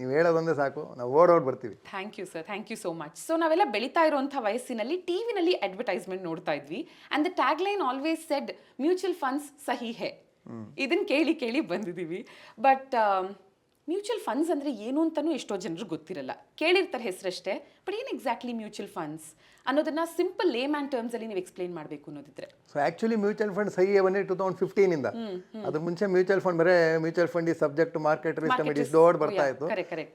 ನೀವು ಹೇಳೋದೊಂದೇ ಸಾಕು ನಾವು ಓಡೋಡ್ ಬರ್ತೀವಿ. Thank you sir thank you so much so ನಾವೆಲ್ಲ ಬೆಳೀತಾ ಇರುವಂಥ ವಯಸ್ಸಿನಲ್ಲಿ ಟಿವಿನಲ್ಲಿ ಅಡ್ವರ್ಟೈಸ್ಮೆಂಟ್ ನೋಡ್ತಾ ಇದ್ವಿ. And the tag line always said mutual funds ಸಹಿ ಹೇ. ಇದನ್ನ ಕೇಳಿ ಕೇಳಿ ಬಂದಿದ್ದೀವಿ ಬಟ್ ಮ್ಯೂಚುವಲ್ ಫಂಡ್ಸ್ ಅಂದರೆ ಏನು ಅಂತಲೂ ಎಷ್ಟೋ ಜನರು ಗೊತ್ತಿರಲ್ಲ. ಕೇಳಿರ್ತಾರೆ ಹೆಸರಷ್ಟೇ ಬಟ್ ಏನು ಎಕ್ಸಾಕ್ಟ್ಲಿ ಮ್ಯೂಚುವಲ್ ಫಂಡ್ಸ್ ಅನ್ನೋದನ್ನ ಸಿಂಪಲ್ ಲೇಮ್ ಆ್ಯಂಡ್ ಟರ್ಮ್ಸಲ್ಲಿ ನೀವು ಎಕ್ಸ್ಪ್ಲೇನ್ ಮಾಡಬೇಕು ಅನ್ನೋದಿದ್ರೆ. ಸೊ ಆ್ಯಕ್ಚುಲಿ ಮ್ಯೂಚುವಲ್ ಫಂಡ್ ಸಹಿ ಬಂದ್ರೆ ಟು ತೌಸಂಡ್ ಫಿಫ್ಟೀನಿಂದ ಅದ್ರ ಮುಂಚೆ ಮ್ಯೂಚುವಲ್ ಫಂಡ್ ಬರೇ ಮ್ಯೂಚುವಲ್ ಫಂಡ್ ಈ subject market risk committees risk, ದೊಡ್ಡ ಬರ್ತಾ ಇತ್ತು.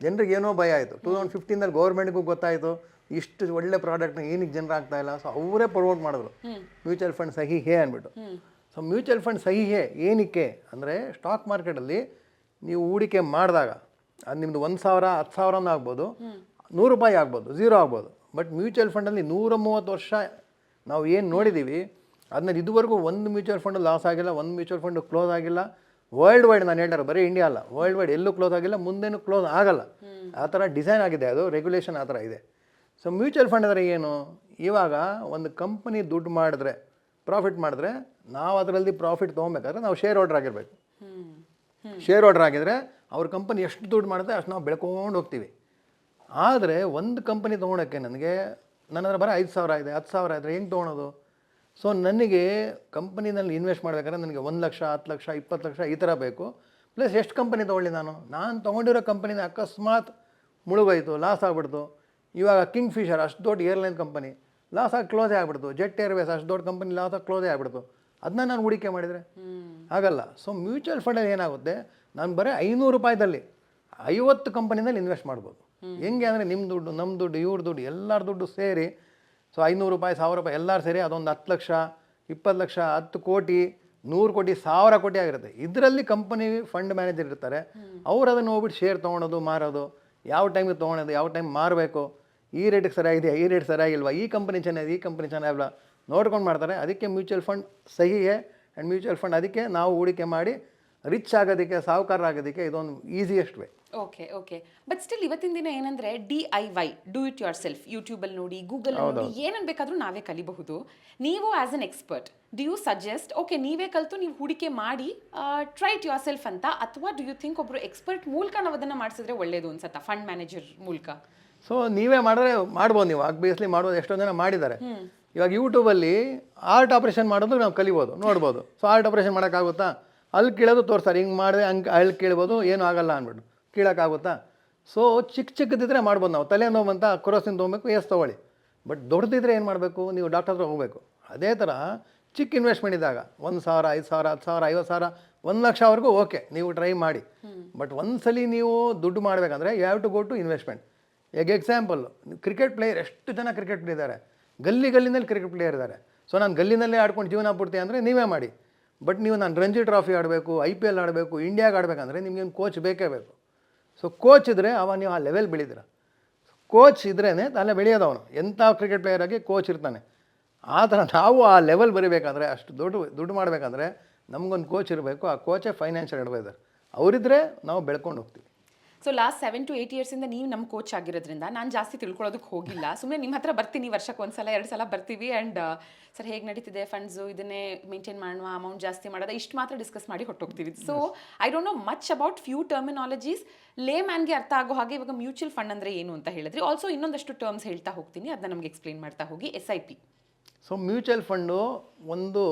ಜನರಿಗೆ ಏನೋ ಭಯ ಆಯಿತು. ಟೂ ತೌಸಂಡ್ ಫಿಫ್ಟೀನಲ್ಲಿ ಗೌರ್ಮೆಂಟ್ಗೂ ಗೊತ್ತಾಯಿತು. ಇಷ್ಟು ಒಳ್ಳೆ ಪ್ರಾಡಕ್ಟ್ನ ಏನಕ್ಕೆ ಜನರು ಆಗ್ತಾ ಇಲ್ಲ. ಸೊ ಅವರೇ ಪ್ರಮೋಟ್ ಮಾಡಿದ್ರು. ಮ್ಯೂಚುವಲ್ ಫಂಡ್ ಸಹಿ ಹೇ ಅಂದ್ಬಿಟ್ಟು. ಸೊ ಮ್ಯೂಚುವಲ್ ಫಂಡ್ ಸಹಿ ಹೇ ಏನಕ್ಕೆ ಅಂದರೆ ಸ್ಟಾಕ್ ಮಾರ್ಕೆಟಲ್ಲಿ ನೀವು ಹೂಡಿಕೆ ಮಾಡಿದಾಗ, ಅದು ನಿಮ್ಮದು ಒಂದು ಸಾವಿರ, ಹತ್ತು ಸಾವಿರನೂ ಆಗ್ಬೋದು, ನೂರು ರೂಪಾಯಿ ಆಗ್ಬೋದು, ಝೀರೋ ಆಗ್ಬೋದು. ಬಟ್ ಮ್ಯೂಚುವಲ್ ಫಂಡಲ್ಲಿ ನೂರ ಮೂವತ್ತು ವರ್ಷ ನಾವು ಏನು ನೋಡಿದ್ದೀವಿ ಅದನ್ನ ಇದುವರೆಗೂ ಒಂದು ಮ್ಯೂಚುವಲ್ ಫಂಡ್ ಲಾಸ್ ಆಗಿಲ್ಲ, ಒಂದು ಮ್ಯೂಚುವಲ್ ಫಂಡ್ ಕ್ಲೋಸ್ ಆಗಿಲ್ಲ. ವರ್ಲ್ಡ್ ವೈಡ್ ನಾನು ಹೇಳ್ತಾರೆ ಬರೀ ಇಂಡಿಯಾ ಅಲ್ಲ ವರ್ಲ್ಡ್ ವೈಡ್ ಎಲ್ಲೂ ಕ್ಲೋಸ್ ಆಗಿಲ್ಲ, ಮುಂದೇನು ಕ್ಲೋಸ್ ಆಗಲ್ಲ. ಆ ಥರ ಡಿಸೈನ್ ಆಗಿದೆ ಅದು ರೆಗ್ಯುಲೇಷನ್ ಆ ಥರ ಇದೆ. ಸೊ ಮ್ಯೂಚುವಲ್ ಫಂಡ್ ಅಂದರೆ ಏನು? ಇವಾಗ ಒಂದು ಕಂಪ್ನಿ ದುಡ್ಡು ಮಾಡಿದ್ರೆ ಪ್ರಾಫಿಟ್ ಮಾಡಿದ್ರೆ, ನಾವು ಅದರಲ್ಲಿ ಪ್ರಾಫಿಟ್ ತೊಗೊಬೇಕಾದ್ರೆ ನಾವು ಶೇರ್ ಹೋಲ್ಡರ್ ಆಗಿರಬೇಕು. ಶೇರ್ ಹೋಲ್ಡರ್ ಆಗಿದ್ರೆ ಅವ್ರ ಕಂಪನಿ ಎಷ್ಟು ದುಡ್ಡು ಮಾಡುತ್ತೆ ಅಷ್ಟು ನಾವು ಬೆಳ್ಕೊಂಡು ಹೋಗ್ತೀವಿ. ಆದರೆ ಒಂದು ಕಂಪನಿ ತೊಗೊಳಕ್ಕೆ ನನಗೆ ನನ್ನ ಹತ್ರ ಬರೀ ಐದು ಸಾವಿರ ಇದೆ, ಹತ್ತು ಸಾವಿರ ಇದ್ರೆ ಹೆಂಗೆ ತೊಗೊಳೋದು? ಸೊ ನನಗೆ ಕಂಪನಿನಲ್ಲಿ ಇನ್ವೆಸ್ಟ್ ಮಾಡಬೇಕಾದ್ರೆ ನನಗೆ ಒಂದು ಲಕ್ಷ, ಹತ್ತು ಲಕ್ಷ, ಇಪ್ಪತ್ತು ಲಕ್ಷ ಈ ಥರ ಬೇಕು. ಪ್ಲಸ್ ಎಷ್ಟು ಕಂಪನಿ ತೊಗೊಳ್ಳಿ ನಾನು? ನಾನು ತೊಗೊಂಡಿರೋ ಕಂಪನಿನ ಅಕಸ್ಮಾತ್ ಮುಳುಗೋಯಿತು ಲಾಸ್ ಆಗ್ಬಿಡ್ತು. ಇವಾಗ ಕಿಂಗ್ ಫಿಶರ್ ಅಷ್ಟು ದೊಡ್ಡ ಏರ್ಲೈನ್ ಕಂಪನಿ ಲಾಸ್ ಆಗಿ ಕ್ಲೋಸೇ ಆಗ್ಬಿಡ್ತು. ಜೆಟ್ ಏರ್ವೇಸ್ ಅಷ್ಟು ದೊಡ್ಡ ಕಂಪನಿ ಲಾಸ್ ಆಗಿ ಕ್ಲೋಸೇ ಆಗ್ಬಿಡ್ತು. ಅದನ್ನ ನಾನು ಹೂಡಿಕೆ ಮಾಡಿದರೆ? ಆಗಲ್ಲ. ಸೊ ಮ್ಯೂಚುವಲ್ ಫಂಡಲ್ಲಿ ಏನಾಗುತ್ತೆ? ನಾನು ಬರೀ ಐನೂರು ರೂಪಾಯಿದಲ್ಲಿ ಐವತ್ತು ಕಂಪನಿನಲ್ಲಿ ಇನ್ವೆಸ್ಟ್ ಮಾಡ್ಬೋದು. ಹೆಂಗೆ ಅಂದರೆ ನಿಮ್ಮ ದುಡ್ಡು ನಮ್ಮ ದುಡ್ಡು ಇವ್ರ ದುಡ್ಡು ಎಲ್ಲರ ದುಡ್ಡು ಸೇರಿ ಸೊ ಐನೂರು ರೂಪಾಯಿ ಸಾವಿರ ರೂಪಾಯಿ ಎಲ್ಲರೂ ಸೇರಿ ಅದೊಂದು ಹತ್ತು ಲಕ್ಷ ಇಪ್ಪತ್ತು ಲಕ್ಷ ಹತ್ತು ಕೋಟಿ ನೂರು ಕೋಟಿ ಸಾವಿರ ಕೋಟಿ ಆಗಿರುತ್ತೆ. ಇದರಲ್ಲಿ ಕಂಪನಿ ಫಂಡ್ ಮ್ಯಾನೇಜರ್ ಇರ್ತಾರೆ. ಅವ್ರು ಅದನ್ನು ಹೋಗ್ಬಿಟ್ಟು ಶೇರ್ ತೊಗೊಳೋದು ಮಾರೋದು ಯಾವ ಟೈಮಿಗೆ ತೊಗೊಳೋದು ಯಾವ ಟೈಮ್ ಮಾರಬೇಕು ಈ ರೇಟಿಗೆ ಸರಿಯಾಗಿದೆಯಾ ಈ ರೇಟ್ ಸರಿಯಾಗಿಲ್ವಾ ಈ ಕಂಪನಿ ಚೆನ್ನಾಗಿದೆ ಈ ಕಂಪನಿ ಚೆನ್ನಾಗಿಲ್ಲ ನೋಡ್ಕೊಂಡು ಮಾಡ್ತಾರೆ. ಅದಕ್ಕೆ ಮ್ಯೂಚುವಲ್ ಫಂಡ್ ಸಹಿಯೇ ಆ್ಯಂಡ್ ಮ್ಯೂಚುವಲ್ ಫಂಡ್ ಅದಕ್ಕೆ ನಾವು ಹೂಡಿಕೆ ಮಾಡಿ ರಿಚ್ ಆಗೋದಕ್ಕೆ ಸಾಹುಕಾರ ಆಗೋದಕ್ಕೆ ಇದೊಂದು easiest way okay okay but still ಇವತ್ತಿನ ದಿನ ಏನಂದ್ರೆ D I Y do it yourself ಯೂಟ್ಯೂಬಲ್ಲಿ ನೋಡಿ ಗೂಗಲ್ ನೋಡಿ ಏನನ್ ಬೇಕಾದರೂ ನಾವೇ ಕಲಿಬಹುದು. ನೀವು as an expert do you suggest okay ನೀವೇ ಕಲಿತು ನೀವು ಹೂಡಿಕೆ ಮಾಡಿ ಟ್ರೈ ಇಟ್ ಯೋರ್ ಸೆಲ್ಫ್ ಅಂತ ಅಥವಾ ಡು ಯು ಥಿಂಕ್ ಒಬ್ರು ಎಕ್ಸ್ಪರ್ಟ್ ಮೂಲಕ ನಾವು ಅದನ್ನು ಮಾಡಿಸಿದ್ರೆ ಒಳ್ಳೆಯದು ಅನ್ಸತ್ತಾ ಫಂಡ್ ಮ್ಯಾನೇಜರ್ ಮೂಲಕ? ಸೊ ನೀವೇ ಮಾಡಿದ್ರೆ ಮಾಡ್ಬೋದು ನೀವು. ಆಬ್ವಿಯಸ್ಲಿ ಮಾಡ್ಬೋದು. ಎಷ್ಟೊಂದು ಜನ ಮಾಡಿದ್ದಾರೆ. ಇವಾಗ ಯೂಟ್ಯೂಬಲ್ಲಿ ಆರ್ಟ್ ಆಪ್ರೇಷನ್ ಮಾಡೋದು ನಾವು ಕಲಿಬೋದು ನೋಡ್ಬೋದು. ಸೊ ಆರ್ಟ್ ಆಪ್ರೇಷನ್ ಮಾಡೋಕ್ಕಾಗುತ್ತಾ? ಅಲ್ಲಿ ಕೀಳೋದು ತೋರಿಸ್ತಾರೆ. ಹಿಂಗೆ ಮಾಡಿದೆ ಹಂಗೆ ಅಲ್ಲಿ ಕೇಳ್ಬೋದು ಏನೂ ಆಗಲ್ಲ ಅಂದ್ಬಿಟ್ಟು. ಕೀಳೋಕ್ಕಾಗುತ್ತಾ? ಸೊ ಚಿಕ್ಕ ಚಿಕ್ಕದಿದ್ರೆ ಮಾಡ್ಬೋದು ನಾವು. ತಲೆ ನೋವು ಅಂತ ಕ್ರೋಸಿನ್ ತೊಗೊಬೇಕು ಎಸ್ ತೊಗೊಳ್ಳಿ. ಬಟ್ ದೊಡ್ಡದಿದ್ರೆ ಏನು ಮಾಡಬೇಕು? ನೀವು ಡಾಕ್ಟರ್ ಹತ್ರ ಹೋಗಬೇಕು. ಅದೇ ಥರ ಚಿಕ್ಕ ಇನ್ವೆಸ್ಟ್ಮೆಂಟ್ ಇದ್ದಾಗ ಒಂದು ಸಾವಿರ ಐದು ಸಾವಿರ ಹತ್ತು ಸಾವಿರ ಐವತ್ತು ಸಾವಿರ ಒಂದು ಲಕ್ಷವರೆಗೂ ಓಕೆ ನೀವು ಟ್ರೈ ಮಾಡಿ. ಬಟ್ ಒಂದ್ಸಲಿ ನೀವು ದುಡ್ಡು ಮಾಡಬೇಕಂದ್ರೆ you have to go to investment eg example cricket player ಎಷ್ಟು ಜನ ಕ್ರಿಕೆಟ್ ಪ್ಲೇಯರ್ ಇದ್ದಾರೆ? ಗಲ್ಲಿ ಗಲ್ಲಿನಲ್ಲಿ ಕ್ರಿಕೆಟ್ ಪ್ಲೇಯರ್ ಇದ್ದಾರೆ. ಸೊ ನಾನು ಗಲ್ಲಿನಲ್ಲೇ ಆಡ್ಕೊಂಡು ಜೀವನ ಪೂರ್ತಿ ಅಂದರೆ ನೀವೇ ಮಾಡಿ. ಬಟ್ ನೀವು ನಾನು ರಂಜಿ ಟ್ರಾಫಿ ಆಡಬೇಕು ಐ ಪಿ ಎಲ್ ಆಡಬೇಕು ಇಂಡಿಯಾಗೆ ಆಡಬೇಕಂದ್ರೆ ನಿಮಗೆ ಒಂದು ಕೋಚ್ ಬೇಕೇ ಬೇಕು. ಸೊ ಕೋಚ್ ಇದ್ದರೆ ಅವ ನೀವು ಆ ಲೆವೆಲ್ ಬೆಳೀದಿರ ಕೋಚ್ ಇದ್ರೇ ಅಲ್ಲೇ ಬೆಳೆಯೋದು ಅವನು. ಎಂಥ ಕ್ರಿಕೆಟ್ ಪ್ಲೇಯರ್ ಆಗಿ ಕೋಚ್ ಇರ್ತಾನೆ. ಆ ಥರ ನಾವು ಆ ಲೆವೆಲ್ ಬರೀಬೇಕಾದ್ರೆ, ಅಷ್ಟು ದುಡ್ಡು ದುಡ್ಡು ಮಾಡಬೇಕಂದ್ರೆ ನಮಗೊಂದು ಕೋಚ್ ಇರಬೇಕು. ಆ ಕೋಚೇ ಫೈನಾನ್ಷಿಯಲ್ ಅಡ್ವೈಸರ್ ಅವರಿದ್ದರೆ ನಾವು ಬೆಳ್ಕೊಂಡು ಹೋಗ್ತೀವಿ. So last seven to eight ಇಯರ್ಸಿಂದ ನೀವು ನಮ್ಮ ಕೋಚ್ ಆಗಿರೋದ್ರಿಂದ ನಾನು ಜಾಸ್ತಿ ತಿಳ್ಕೊಳ್ಳೋದಕ್ಕೆ ಹೋಗಿಲ್ಲ. ಸುಮ್ಮನೆ ನಿಮ್ಮ ಹತ್ರ ಬರ್ತೀನಿ ವರ್ಷಕ್ಕೆ ಒಂದು ಸಲ ಎರಡು ಸಲ ಬರ್ತೀವಿ ಆ್ಯಂಡ್ ಸರ್ ಹೇಗೆ ನಡೀತಿದೆ ಫಂಡ್ಸು ಇದನ್ನೇ ಮೇಂಟೈನ್ ಮಾಡುವ ಅಮೌಂಟ್ ಜಾಸ್ತಿ ಮಾಡೋದು ಇಷ್ಟು ಮಾತ್ರ ಡಿಸ್ಕಸ್ ಮಾಡಿ ಹೊಟ್ಟೋಗ್ತೀವಿ so I don't know much about few terminologies lay ಮ್ಯಾನ್ಗೆ ಅರ್ಥ ಆಗೋ ಹಾಗೆ ಇವಾಗ ಮ್ಯೂಚುವಲ್ ಫಂಡ್ ಅಂದರೆ ಏನು ಅಂತ ಹೇಳಿದ್ರಿ. ಆಲ್ಸೋ ಇನ್ನೊಂದಷ್ಟು ಟರ್ಮ್ಸ್ ಹೇಳ್ತಾ ಹೋಗ್ತೀನಿ ಅದನ್ನ ನಮಗೆ ಎಕ್ಸ್ಪ್ಲೇನ್ ಮಾಡ್ತಾ ಹೋಗಿ S I P so mutual fund ಒಂದು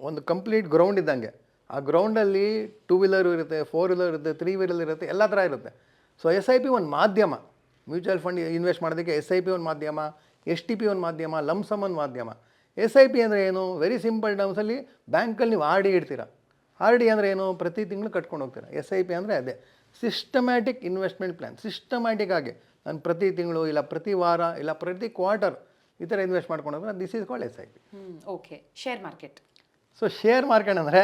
ಒಂದು ಕಂಪ್ಲೀಟ್ ಗ್ರೌಂಡ್ ಇದ್ದಂಗೆ. ಆ ಗ್ರೌಂಡಲ್ಲಿ ಟೂ ವೀಲರ್ ಇರುತ್ತೆ ಫೋರ್ ವೀಲರ್ ಇರುತ್ತೆ ತ್ರೀ ವೀಲರ್ ಇರುತ್ತೆ ಎಲ್ಲ ಥರ ಇರುತ್ತೆ. ಸೊ ಎಸ್ ಐ ಪಿ ಒಂದು ಮಾಧ್ಯಮ. ಮ್ಯೂಚುವಲ್ ಫಂಡ್ ಇನ್ವೆಸ್ಟ್ ಮಾಡೋದಕ್ಕೆ ಎಸ್ ಐ ಪಿ ಒಂದು ಮಾಧ್ಯಮ ಎಸ್ ಟಿ ಪಿ ಒಂದು ಮಾಧ್ಯಮ ಲಮ್ಸಮ್ ಒಂದು ಮಾಧ್ಯಮ. ಎಸ್ ಐ ಪಿ ಅಂದರೆ ಏನು? ವೆರಿ ಸಿಂಪಲ್ ಟರ್ಮ್ಸಲ್ಲಿ ಬ್ಯಾಂಕಲ್ಲಿ ನೀವು ಆರ್ ಡಿ ಇಡ್ತೀರಾ. ಆರ್ ಡಿ ಅಂದರೆ ಏನು? ಪ್ರತಿ ತಿಂಗಳು ಕಟ್ಕೊಂಡು ಹೋಗ್ತೀರಾ. ಎಸ್ ಐ ಪಿ ಅಂದರೆ ಅದೇ. ಸಿಸ್ಟಮ್ಯಾಟಿಕ್ ಇನ್ವೆಸ್ಟ್ಮೆಂಟ್ ಪ್ಲ್ಯಾನ್ ಸಿಸ್ಟಮ್ಯಾಟಿಕ್ ಆಗಿ ನಾನು ಪ್ರತಿ ತಿಂಗಳು ಇಲ್ಲ ಪ್ರತಿ ವಾರ ಇಲ್ಲ ಪ್ರತಿ ಕ್ವಾರ್ಟರ್ ಈ ಥರ ಇನ್ವೆಸ್ಟ್ ಮಾಡ್ಕೊಂಡು ಹೋದ್ರೆ this is called S I P okay share market so share market ಅಂದರೆ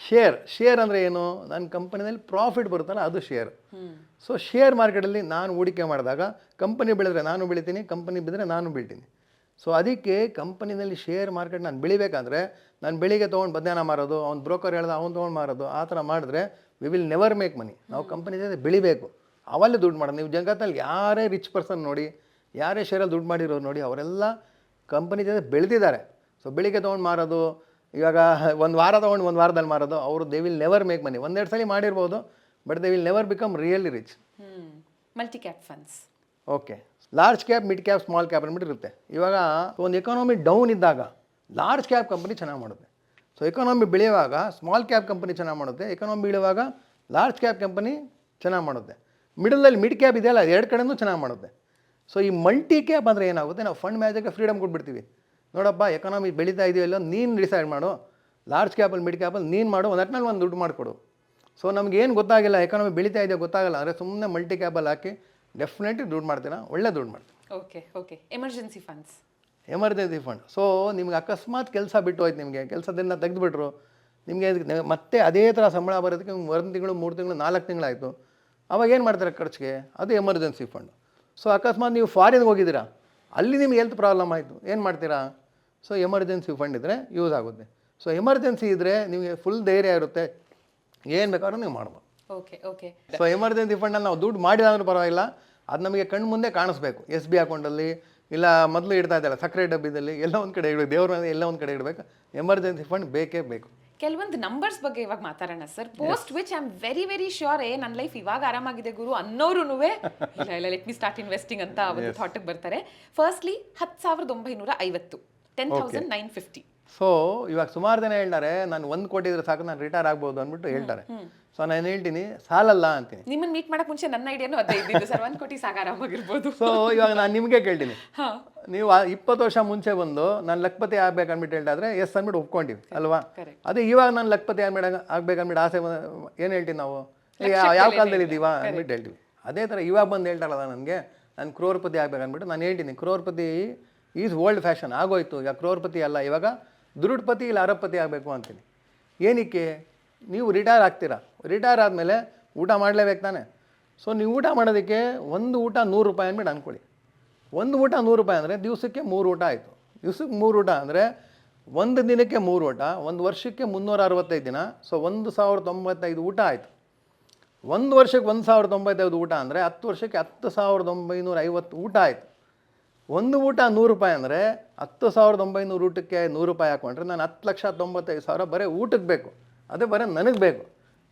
ಶೇರ್ ಶೇರ್ ಅಂದರೆ ಏನು? ನನ್ನ ಕಂಪನಿನಲ್ಲಿ ಪ್ರಾಫಿಟ್ ಬರುತ್ತಲ್ಲ ಅದು ಶೇರ್ ಸೊ ಶೇರ್ ಮಾರ್ಕೆಟಲ್ಲಿ ನಾನು ಹೂಡಿಕೆ ಮಾಡಿದಾಗ ಕಂಪನಿ ಬೆಳೆದ್ರೆ ನಾನು ಬೆಳಿತೀನಿ ಕಂಪನಿ ಬಿದ್ದರೆ ನಾನು ಬೀಳ್ತೀನಿ. ಸೊ ಅದಕ್ಕೆ ಕಂಪನಿನಲ್ಲಿ ಶೇರ್ ಮಾರ್ಕೆಟ್ ನಾನು ಬೆಳಿಬೇಕಂದ್ರೆ ನಾನು ಬೆಳಿಗ್ಗೆ ತೊಗೊಂಡು ಮಧ್ಯಾಹ್ನ ಮಾರೋದು ಅವ್ನು ಬ್ರೋಕರ್ ಹೇಳ್ದ ಅವ್ನು ತೊಗೊಂಡು ಮಾರೋದು ಆ ಥರ ಮಾಡಿದ್ರೆ we will never make money ನಾವು ಕಂಪನಿ ಜೊತೆ ಬೆಳಿಬೇಕು. ಅವಲ್ಲೇ ದುಡ್ಡು ಮಾಡೋದು. ನೀವು ಜಗತ್ತಲ್ಲಿ ಯಾರೇ ರಿಚ್ ಪರ್ಸನ್ ನೋಡಿ ಯಾರೇ ಶೇರಲ್ಲಿ ದುಡ್ಡು ಮಾಡಿರೋರು ನೋಡಿ ಅವರೆಲ್ಲ ಕಂಪನಿ ಜೊತೆ ಬೆಳೆದಿದ್ದಾರೆ. ಸೊ ಬೆಳಿಗ್ಗೆ ತೊಗೊಂಡು ಮಾರೋದು ಇವಾಗ ಒಂದು ವಾರ ತೊಗೊಂಡು ಒಂದು ವಾರದಲ್ಲಿ ಮಾರೋದು ಅವರು they will never make money ಒಂದೆರಡು ಸಲ ಮಾಡಿರ್ಬೋದು but they will never become really rich multi cap funds okay large cap mid cap small cap ಅಂದ್ಬಿಟ್ಟು ಇರುತ್ತೆ. ಇವಾಗ ಒಂದು ಎಕಾನಮಿ ಡೌನ್ ಇದ್ದಾಗ ಲಾರ್ಜ್ ಕ್ಯಾಪ್ ಕಂಪನಿ ಚೆನ್ನಾಗಿ ಮಾಡುತ್ತೆ. ಸೊ ಎಕಾನಮಿ ಬೆಳೆಯುವಾಗ ಸ್ಮಾಲ್ ಕ್ಯಾಪ್ ಕಂಪನಿ ಚೆನ್ನಾಗಿ ಮಾಡುತ್ತೆ. ಎಕಾನಮಿ ಬೀಳುವಾಗ ಲಾರ್ಜ್ ಕ್ಯಾಪ್ ಕಂಪನಿ ಚೆನ್ನಾಗಿ ಮಾಡುತ್ತೆ. ಮಿಡಲಲ್ಲಿ ಮಿಡ್ ಕ್ಯಾಪ್ ಇದೆಯಲ್ಲ ಅದು ಎರಡು ಕಡೆಯೂ ಚೆನ್ನಾಗಿ ಮಾಡುತ್ತೆ. ಸೊ ಈ ಮಲ್ಟಿ ಕ್ಯಾಪ್ ಅಂದರೆ ಏನಾಗುತ್ತೆ? ನಾವು ಫಂಡ್ ಮ್ಯಾನೇಜರ್ಗೆ ಫ್ರೀಡಮ್ ಕೊಟ್ಬಿಡ್ತೀವಿ. ನೋಡಪ್ಪ ಎಕಾನಮಿ ಬೆಳೀತಾ ಇದೆಯಲ್ಲ ನೀನು ಡಿಸೈಡ್ ಮಾಡು. ಲಾರ್ಜ್ ಕ್ಯಾಪಲ್ ಮಿಡ್ ಕ್ಯಾಪಲ್ಲಿ ನೀನು ಮಾಡು ಒಂದು ಒಟ್ಟಿನಲ್ಲಿ ಒಂದು ದುಡ್ಡು ಮಾಡಿಕೊಡು. ಸೊ ನಮಗೇನು ಏನು ಗೊತ್ತಾಗಿಲ್ಲ ಎಕಾನಮಿ ಬೆಳೀತಾ ಇದೆಯೋ ಗೊತ್ತಾಗಲ್ಲ ಅಂದರೆ ಸುಮ್ಮನೆ ಮಲ್ಟಿ ಕ್ಯಾಪಲ್ಲಿ ಹಾಕಿ ಡೆಫಿನೆಟ್ಲಿ ದುಡ್ಡು ಮಾಡ್ತೀರಾ? ಒಳ್ಳೆ ದುಡ್ಡು ಮಾಡ್ತೀನಿ okay okay emergency funds emergency fund so ನಿಮ್ಗೆ ಅಕಸ್ಮಾತ್ ಕೆಲಸ ಬಿಟ್ಟು ಹೋಯ್ತು ನಿಮಗೆ. ಕೆಲಸದಿಂದ ತೆಗೆದುಬಿಟ್ರು. ನಿಮಗೆ ಮತ್ತೆ ಅದೇ ಥರ ಸಂಬಳ ಬರೋದಕ್ಕೆ ನಿಮ್ಗೆ ಒಂದು ತಿಂಗಳು ಮೂರು ತಿಂಗಳು ನಾಲ್ಕು ತಿಂಗಳಾಯಿತು. ಅವಾಗ ಏನು ಮಾಡ್ತಾರೆ ಖರ್ಚಿಗೆ? ಅದು ಎಮರ್ಜೆನ್ಸಿ ಫಂಡ್ ಸೊ ಅಕಸ್ಮಾತ್ ನೀವು ಫಾರಿನ್ಗೆ ಹೋಗಿದ್ದೀರಾ? ಅಲ್ಲಿ ನಿಮ್ಗೆ ಹೆಲ್ತ್ ಪ್ರಾಬ್ಲಮ್ ಆಯಿತು. ಏನು ಮಾಡ್ತೀರಾ? ಸೊ ಎಮರ್ಜೆನ್ಸಿ ಫಂಡ್ ಇದ್ದರೆ ಯೂಸ್ ಆಗುತ್ತೆ. ಸೊ ಎಮರ್ಜೆನ್ಸಿ ಇದ್ದರೆ ನಿಮಗೆ ಫುಲ್ ಧೈರ್ಯ ಇರುತ್ತೆ. ಏನು ಬೇಕಾದ್ರೂ ನೀವು ಮಾಡ್ಬೋದು. ಓಕೆ ಓಕೆ ಸೊ ಎಮರ್ಜೆನ್ಸಿ ಫಂಡಲ್ಲಿ ನಾವು ದುಡ್ಡು ಮಾಡಿಲ್ಲ ಅಂದ್ರೂ ಪರವಾಗಿಲ್ಲ. ಅದು ನಮಗೆ ಕಣ್ಣು ಮುಂದೆ ಕಾಣಿಸ್ಬೇಕು. ಎಸ್ ಬಿ ಅಕೌಂಟಲ್ಲಿ ಇಲ್ಲ ಮೊದಲು ಇಡ್ತಾ ಇದ್ದಲ್ಲ ಸಕ್ಕರೆ ಡಬ್ಬಿದಲ್ಲಿ ಎಲ್ಲ ಒಂದು ಕಡೆ ಇಡಬೇಕು. ದೇವ್ರ ಮನೆ ಎಲ್ಲ ಒಂದು ಕಡೆ ಇಡಬೇಕು. ಎಮರ್ಜೆನ್ಸಿ ಫಂಡ್ ಬೇಕೇ ಬೇಕು. ಕೆಲವೊಂದು ನಂಬರ್ಸ್ ಬಗ್ಗೆ ಇವಾಗ ಮಾತಾಡೋಣ sir post which I am very very sure a ನನ್ನ ಲೈಫ್ ಇವಾಗ ಆರಾಮಾಗಿದೆ ಗುರು ಅನ್ನೋರು ಇಲ್ಲ ಇಲ್ಲ ಲೆಟ್ ಮಿ ಸ್ಟಾರ್ಟ್ ಇನ್ವೆಸ್ಟಿಂಗ್ ಅಂತ ಒಂದು ಥಾಟಿಗೆ ಬರ್ತಾರೆ. ಫಸ್ಟ್ಲಿ ಹತ್ತು ಸಾವಿರದ ಒಂಬೈನೂರ ಐವತ್ತು. Ten thousand nine fifty so ಇವಾಗ ಸುಮಾರು ಜನ ಹೇಳ್ತಾರೆ ನಾನು ಒಂದು ಕೋಟಿ ಇದ್ರೆ ಸಾಕು ನಾನು ರಿಟೈರ್ ಆಗ್ಬೋದು ಅಂದ್ಬಿಟ್ಟು ಹೇಳ್ತಾರೆ. ಸೊ ನಾನು ಹೇಳ್ತೀನಿ ಸಾಲಲ್ಲ ಅಂತೀನಿ. ನಿಮ್ಮನ್ನ ಮೀಟ್ ಮಾಡಕ್ ಮುಂಚೆ ನನ್ನ ಐಡಿಯಾನು ಅದೇ ಇದ್ದಿದ್ದು ಸರ್ ಒಂದು ಕೋಟಿ ಸಾಗ ಆರಾಮಾಗಿರ್ಬೋದು. ಸೊ ಇವಾಗ ನಾನು ನಿಮಗೆ ಕೇಳ್ತೀನಿ. ನೀವು ಇಪ್ಪತ್ತು ವರ್ಷ ಮುಂಚೆ ಬಂದು ನಾನು ಲಕ್ಪತಿ ಆಗ್ಬೇಕು ಅಂದ್ಬಿಟ್ಟು ಹೇಳ್ತಾದ್ರೆ ಎಸ್ ಅಂದ್ಬಿಟ್ಟು ಒಪ್ಕೊಂಡಿವಿ ಅಲ್ವಾ. ಅದೇ ಇವಾಗ ನಾನು ಲಕ್ಪತಿ ಆಗ್ಬೇಡ ಆಗ್ಬೇಕು ಅಂದ್ಬಿಟ್ಟು ಆಸೆ ಏನು ಹೇಳ್ತೀವಿ ನಾವು? ಯಾವ- ಯಾವ ಕಾಲದಲ್ಲಿ ಇದ್ದೀವಾ ಅಂದ್ಬಿಟ್ಟು ಹೇಳ್ತೀವಿ. ಅದೇ ಥರ ಇವಾಗ ಬಂದು ಹೇಳ್ತಾರಲ್ಲ ನನಗೆ ನಾನು ಕ್ರೋರ್ಪತಿ ಆಗ್ಬೇಕು ಅಂದ್ಬಿಟ್ಟು ನಾನು ಹೇಳ್ತೀನಿ ಕ್ರೋರ್ಪತಿ ಈಸ್ ಓಲ್ಡ್ ಫ್ಯಾಷನ್, ಆಗೋಯ್ತು, ಈಗ ಕ್ರೋರ್ಪತಿ ಅಲ್ಲ, ಇವಾಗ ದುರುಡ್ಪತಿ ಇಲ್ಲ ಅರಬಪತಿ ಆಗಬೇಕು ಅಂತೀನಿ. ಏನಕ್ಕೆ? ನೀವು ರಿಟೈರ್ ಆಗ್ತೀರಾ? ರಿಟೈರ್ ಆದಮೇಲೆ ಊಟ ಮಾಡಲೇಬೇಕು ತಾನೆ. ಸೊ ನೀವು ಊಟ ಮಾಡೋದಕ್ಕೆ ಒಂದು ಊಟ ನೂರು ರೂಪಾಯಿ ಅಂದ್ಬಿಟ್ಟು ಅಂದ್ಕೊಳ್ಳಿ ಒಂದು ಊಟ ನೂರು ರೂಪಾಯಿ ಅಂದರೆ ದಿವಸಕ್ಕೆ ಮೂರು ಊಟ ಆಯಿತು. ದಿವ್ಸಕ್ಕೆ ಮೂರು ಊಟ ಅಂದರೆ ಒಂದು ದಿನಕ್ಕೆ ಮೂರು ಊಟ, ಒಂದು ವರ್ಷಕ್ಕೆ ಮುನ್ನೂರ ಅರವತ್ತೈದು ದಿನ ಸೊ ಒಂದು ಸಾವಿರದ ತೊಂಬತ್ತೈದು ಊಟ ಆಯಿತು. ಒಂದು ವರ್ಷಕ್ಕೆ ಒಂದು ಸಾವಿರದ ತೊಂಬತ್ತೈದು ಊಟ ಅಂದರೆ ಹತ್ತು ವರ್ಷಕ್ಕೆ ಹತ್ತು ಸಾವಿರದ ಒಂಬೈನೂರ ಐವತ್ತು ಊಟ ಆಯಿತು. ಒಂದು ಊಟ ನೂರು ರೂಪಾಯಿ ಅಂದರೆ ಹತ್ತು ಸಾವಿರದ ಒಂಬೈನೂರು ಊಟಕ್ಕೆ ನೂರು ರೂಪಾಯಿ ಹಾಕೊಂಡ್ರೆ ನಾನು ಹತ್ತು ಲಕ್ಷ ತೊಂಬತ್ತೈದು ಸಾವಿರ ಬರೀ ಊಟಕ್ಕೆ ಬೇಕು. ಅದೇ ಬರೀ ನನಗೆ ಬೇಕು.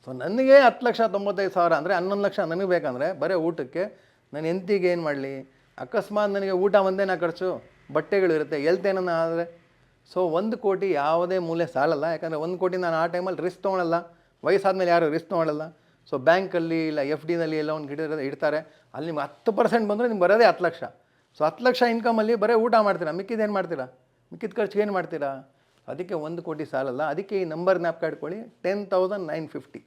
ಸೊ ನನಗೆ ಹತ್ತು ಲಕ್ಷ ತೊಂಬತ್ತೈದು ಸಾವಿರ ಅಂದರೆ ಹನ್ನೊಂದು ಲಕ್ಷ ನನಗೆ ಬೇಕಂದರೆ ಬರೀ ಊಟಕ್ಕೆ ನಾನು ಎಂತಿಗೆ ಏನು ಮಾಡಲಿ? ಅಕಸ್ಮಾತ್ ನನಗೆ ಊಟ ಒಂದೇ ನಾ ಖರ್ಚು ಬಟ್ಟೆಗಳಿರುತ್ತೆ ಎಲ್ತ್ ಏನನ್ನ ಆದರೆ. ಸೊ ಒಂದು ಕೋಟಿ ಯಾವುದೇ ಮೂಲೆ ಸಾಲಲ್ಲ. ಯಾಕಂದರೆ ಒಂದು ಕೋಟಿ ನಾನು ಆ ಟೈಮಲ್ಲಿ ರಿಸ್ಕ್ ತೊಗೊಳಲ್ಲ. ವಯಸ್ಸಾದಮೇಲೆ ಯಾರು ರಿಸ್ಕ್ ತೊಗೊಳಲ್ಲ. ಸೊ ಬ್ಯಾಂಕಲ್ಲಿ ಇಲ್ಲ ಎಫ್ ಡಿನಲ್ಲಿ ಎಲ್ಲ ಒಂದು ಗಿಡ ಇಡ್ತಾರೆ. ಅಲ್ಲಿ ನಿಮ್ಗೆ ಹತ್ತು ಪರ್ಸೆಂಟ್ ಬಂದರೆ ನಿಮ್ಗೆ ಬರೋದೇ ಹತ್ತು ಲಕ್ಷ. ಸೊ ಹತ್ತು ಲಕ್ಷ ಇನ್ಕಮಲ್ಲಿ ಬರೀ ಊಟ ಮಾಡ್ತೀರಾ? ಮಿಕ್ಕಿದ್ದು ಏನು ಮಾಡ್ತೀರಾ? ಮಿಕ್ಕಿದ ಖರ್ಚಿಗೆ ಏನು ಮಾಡ್ತೀರಾ? ಅದಕ್ಕೆ ಒಂದು ಕೋಟಿ ಸಾಲಲ್ಲ. ಅದಕ್ಕೆ ಈ ನಂಬರ್ ಜ್ಞಾಪಕ ಇಟ್ಕೊಳ್ಳಿ ten thousand nine fifty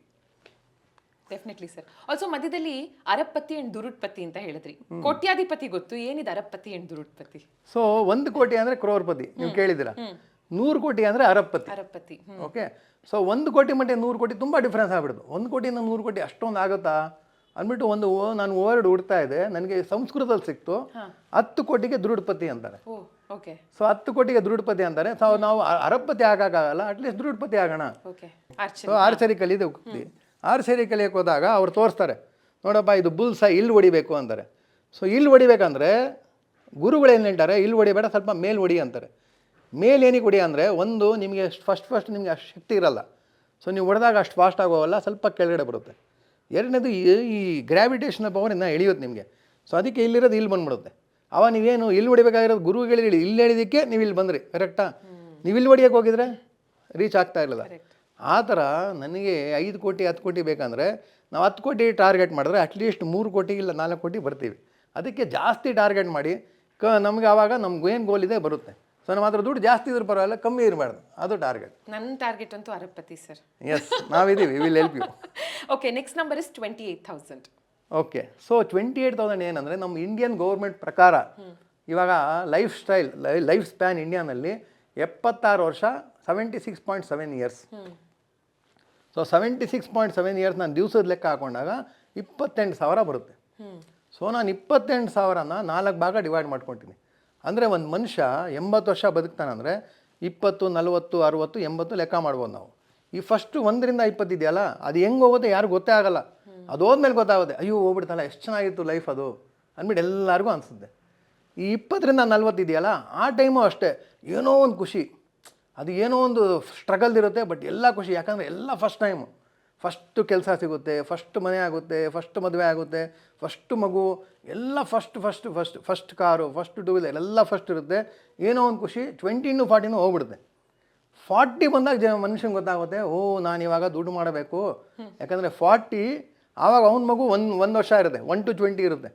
definitely sir also ಮಧ್ಯದಲ್ಲಿ ಅರಪ್ಪತಿ ಅಂಡ್ ದುರುಟ್ಪತಿ ಅಂತ ಹೇಳಿದ್ರಿ. ಕೋಟ್ಯಾಧಿಪತಿ ಗೊತ್ತು. ಏನಿದೆ ಅರಪ್ಪತಿ ಅಂಡ್ ದುರುಟ್ಪತಿ ಸೊ ಒಂದು ಕೋಟಿ ಅಂದರೆ ಕ್ರೋರ್ಪತಿ. ನೀವು ಕೇಳಿದಿರ ನೂರು ಕೋಟಿ ಅಂದರೆ ಅರಪ್ಪತಿ ಅರಪ್ಪತಿ ಓಕೆ ಸೊ ಒಂದು ಕೋಟಿ ಮತ್ತೆ ನೂರು ಕೋಟಿ ತುಂಬ ಡಿಫ್ರೆನ್ಸ್ ಆಗ್ಬಿಡ್ತು ಒಂದು ಕೋಟಿಯಿಂದ ನೂರು ಕೋಟಿ ಅಷ್ಟೊಂದು ಆಗುತ್ತಾ? ಅಂದ್ಬಿಟ್ಟು ಒಂದು ನಾನು ವರ್ಡ್ ಹುಡ್ತಾ ಇದೆ ನನಗೆ ಸಂಸ್ಕೃತದಲ್ಲಿ ಸಿಕ್ತು. ಹತ್ತು ಕೋಟಿಗೆ ದೃಢಪತಿ ಅಂತಾರೆ. ಓಕೆ. ಸೊ ಹತ್ತು ಕೋಟಿಗೆ ದೃಢಪತಿ ಅಂತಾರೆ. ಸೊ ನಾವು ಅರಪತಿ ಆಗೋಕ್ಕಾಗಲ್ಲ ಅಟ್ಲೀಸ್ಟ್ ದೃಢಪತಿ ಆಗೋಣ. So archery. ಕಲಿಯೋದು ಆರು ಆರ್ಚರಿ ಕಲಿಯೋಕೆ ಹೋದಾಗ ಅವ್ರು ತೋರಿಸ್ತಾರೆ ನೋಡಪ್ಪ ಇದು ಬುಲ್ಸ ಇಲ್ಲಿ ಹೊಡಿಬೇಕು ಅಂತಾರೆ. ಸೊ ಇಲ್ಲಿ ಹೊಡಿಬೇಕಂದ್ರೆ ಗುರುಗಳು ಏನು ಹೇಳ್ತಾರೆ ಇಲ್ಲಿ ಹೊಡಿಬೇಡ ಸ್ವಲ್ಪ ಮೇಲ್ ಹೊಡಿ ಅಂತಾರೆ. ಮೇಲ್ ಏನಕ್ಕೆ ಹೊಡಿ ಅಂದರೆ ಒಂದು ನಿಮಗೆ ಫಸ್ಟ್ ಫಸ್ಟ್ ನಿಮಗೆ ಅಷ್ಟು ಶಕ್ತಿ ಇರಲ್ಲ. ಸೊ ನೀವು ಹೊಡೆದಾಗ ಅಷ್ಟು ಫಾಸ್ಟ್ ಆಗೋವಲ್ಲ ಸ್ವಲ್ಪ ಕೆಳಗಡೆ ಬರುತ್ತೆ. ಎರಡನೇದು ಈ- ಗ್ರಾವಿಟೇಷನ್ ಪವರ್ ಇನ್ನು ಎಳೆಯುತ್ತೆ ನಿಮಗೆ. ಸೊ ಅದಕ್ಕೆ ಇಲ್ಲಿರೋದು ಇಲ್ಲಿ ಬಂದ್ಬಿಡುತ್ತೆ. ಅವ ನೀವೇನು ಇಲ್ಲಿ ಹೊಡಿಬೇಕಾಗಿರೋದು ಗುರುಗಳು ಹೇಳಿ ಇಲ್ಲಿ ಹೇಳಿದಕ್ಕೆ ನೀವು ಇಲ್ಲಿ ಬಂದ್ರಿ ಕರೆಕ್ಟಾ ನೀವು ಇಲ್ಲಿ ಹೊಡಿಯೋಕೆ ಹೋಗಿದ್ರೆ ರೀಚ್ ಆಗ್ತಾ ಇರಲಿಲ್ಲ. ಆ ಥರ ನನಗೆ ಐದು ಕೋಟಿ ಹತ್ತು ಕೋಟಿ ಬೇಕಂದರೆ ನಾವು ಹತ್ತು ಕೋಟಿ ಟಾರ್ಗೆಟ್ ಮಾಡಿದ್ರೆ ಅಟ್ಲೀಸ್ಟ್ ಮೂರು ಕೋಟಿ ಇಲ್ಲ ನಾಲ್ಕು ಕೋಟಿ ಬರ್ತೀವಿ. ಅದಕ್ಕೆ ಜಾಸ್ತಿ ಟಾರ್ಗೆಟ್ ಮಾಡಿ ಕ ನಮಗೆ ಆವಾಗ ನಮ್ಗೆ ಏನು ಗೋಲ್ ಇದೆ ಬರುತ್ತೆ. ಸೊ ನಮ್ಮ ಹತ್ರ ದುಡ್ಡು ಜಾಸ್ತಿ ಇದ್ರೆ ಪರವಾಗಿಲ್ಲ ಕಮ್ಮಿ ಇರಬಾರ್ದು. ಅದು ಟಾರ್ಗೆಟ್ ನನ್ನ ಟಾರ್ಗೆಟ್ ಅಂತೂ ಅರಪತಿ ಸರ್ ಎಸ್ ನಾವಿದ್ದೀವಿ. Will help you okay next number is twenty eight thousand okay so twenty eight thousand ಏನಂದರೆ ನಮ್ಮ ಇಂಡಿಯನ್ ಗೌರ್ಮೆಂಟ್ ಪ್ರಕಾರ ಇವಾಗ ಲೈಫ್ ಸ್ಟೈಲ್ ಲೈಫ್ ಸ್ಪ್ಯಾನ್ ಇಂಡಿಯಾನಲ್ಲಿ ಎಪ್ಪತ್ತಾರು ವರ್ಷ seventy six point seven years so seventy six point seven years ನಾನು ದಿವಸದ ಲೆಕ್ಕ ಹಾಕೊಂಡಾಗ ಇಪ್ಪತ್ತೆಂಟು ಸಾವಿರ ಬರುತ್ತೆ. ಸೊ ನಾನು ಇಪ್ಪತ್ತೆಂಟು ಸಾವಿರನ ನಾಲ್ಕು ಭಾಗ ಡಿವೈಡ್ ಮಾಡ್ಕೊತೀನಿ. ಅಂದರೆ ಒಂದು ಮನುಷ್ಯ ಎಂಬತ್ತು ವರ್ಷ ಬದುಕ್ತಾನಂದರೆ ಇಪ್ಪತ್ತು, ನಲವತ್ತು, ಅರುವತ್ತು, ಎಂಬತ್ತು ಲೆಕ್ಕ ಮಾಡ್ಬೋದು ನಾವು. ಈ ಫಸ್ಟು ಒಂದರಿಂದ ಇಪ್ಪತ್ತಿದೆಯಲ್ಲ ಅದು ಹೆಂಗೆ ಹೋಗುತ್ತೆ ಯಾರು ಗೊತ್ತೇ ಆಗಲ್ಲ. ಅದು ಹೋದ್ಮೇಲೆ ಗೊತ್ತಾಗುತ್ತೆ, ಅಯ್ಯೋ, ಹೋಗ್ಬಿಡ್ತಲ್ಲ, ಎಷ್ಟು ಚೆನ್ನಾಗಿತ್ತು ಲೈಫ್ ಅದು. ಅಂದ್ಬಿಟ್ಟು ಎಲ್ಲರಿಗೂ ಅನಿಸುತ್ತೆ. ಈ ಇಪ್ಪತ್ತರಿಂದ ನಲ್ವತ್ತು ಇದೆಯಲ್ಲ, ಆ ಟೈಮು ಅಷ್ಟೇ, ಏನೋ ಒಂದು ಖುಷಿ. ಅದು ಏನೋ ಒಂದು ಸ್ಟ್ರಗಲ್ ಇರುತ್ತೆ ಬಟ್ ಎಲ್ಲ ಖುಷಿ. ಯಾಕಂದರೆ ಎಲ್ಲ ಫಸ್ಟ್ ಟೈಮು ಫಸ್ಟ್ ಕೆಲಸ ಸಿಗುತ್ತೆ, ಫಸ್ಟ್ ಮನೆ ಆಗುತ್ತೆ, ಫಸ್ಟ್ ಮದುವೆ ಆಗುತ್ತೆ, ಫಸ್ಟ್ ಮಗು, ಎಲ್ಲ first first first first car, first two wheeler ಎಲ್ಲ ಫಸ್ಟ್ ಇರುತ್ತೆ. ಏನೋ ಒಂದು ಖುಷಿ ಟ್ವೆಂಟಿನೂ ಫಾರ್ಟಿನೂ ಹೋಗ್ಬಿಡುತ್ತೆ. ಫಾರ್ಟಿ ಬಂದಾಗ ಜನ, ಮನುಷ್ಯನಿಗೆ ಗೊತ್ತಾಗುತ್ತೆ, ಓ, ನಾನು ಇವಾಗ ದುಡ್ಡು ಮಾಡಬೇಕು. ಯಾಕಂದರೆ ಫಾರ್ಟಿ ಆವಾಗ ಅವ್ನ ಮಗು ಒಂದು ಒಂದು ವರ್ಷ ಇರುತ್ತೆ ಒನ್ ಟು ಟ್ವೆಂಟಿ ಇರುತ್ತೆ.